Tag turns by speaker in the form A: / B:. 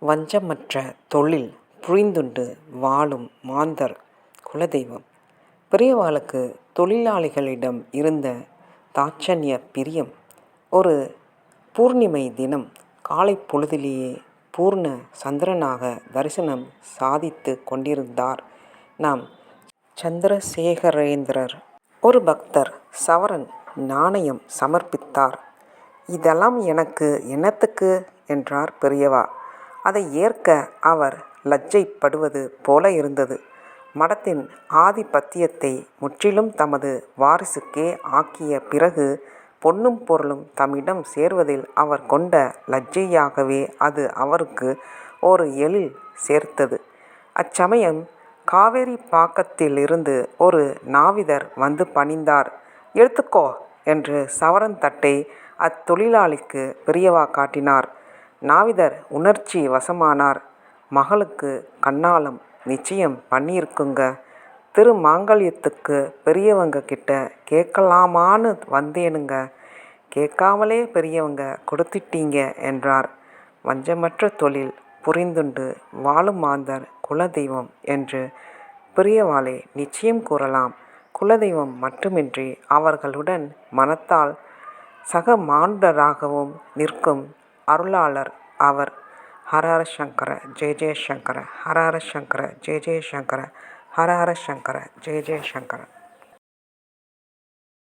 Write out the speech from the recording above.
A: வஞ்சமற்ற தொழில் புரிந்துண்டு வாழும் மாந்தர் குலதெய்வம். பெரியவாளுக்கு தொழிலாளிகளிடம் இருந்த தாட்சண்ய பிரியம். ஒரு பூர்ணிமை தினம் காலை பொழுதிலேயே பூர்ண சந்திரனாக தரிசனம் சாதித்து கொண்டிருந்தார் நாம் சந்திரசேகரேந்திரர். ஒரு பக்தர் சவரன் நாணயம் சமர்ப்பித்தார். இதெல்லாம் எனக்கு என்னத்துக்கு? என்றார் பெரியவா. அதை ஏற்க அவர் லஜ்ஜைப்படுவது போல இருந்தது. மடத்தின் ஆதிபத்தியத்தை முற்றிலும் தமது வாரிசுக்கே ஆக்கிய பிறகு பொன்னும் பொருளும் தம்மிடம் சேர்வதில் அவர் கொண்ட லஜ்ஜையாகவே அது அவருக்கு ஒரு எழில் சேர்த்தது. அச்சமயம் காவேரி பாக்கத்திலிருந்து ஒரு நாவிதர் வந்து பணிந்தார். எடுத்துக்கோ. என்று சவரன் தட்டை அத்தொழிலாளிக்கு பெரியவா காட்டினார். நாவிதர் உணர்ச்சி வசமானார். மகளுக்கு கண்ணாலம் நிச்சயம் பண்ணியிருக்குங்க திருமாங்கல்யத்துக்கு பெரியவங்க கிட்ட கேட்கலாமான்னு வந்தேனுங்க. கேட்காமலே பெரியவங்க கொடுத்துட்டீங்க என்றார். வஞ்சமற்ற தொழில் புரிந்துண்டு வாழும் மாந்தர் குலதெய்வம் என்று பெரியவாளே நிச்சயம் கூறலாம். குலதெய்வம் மட்டுமின்றி அவர்களுடன் மனத்தால் சக மாண்டராகவும் நிற்கும் அருளாளர் அவர். ஹரஹர சங்கர ஜெய ஜெயசங்கர ஹரஹர சங்கர ஜெய ஜெயசங்கர ஹரஹர சங்கர ஜெய ஜெயசங்கர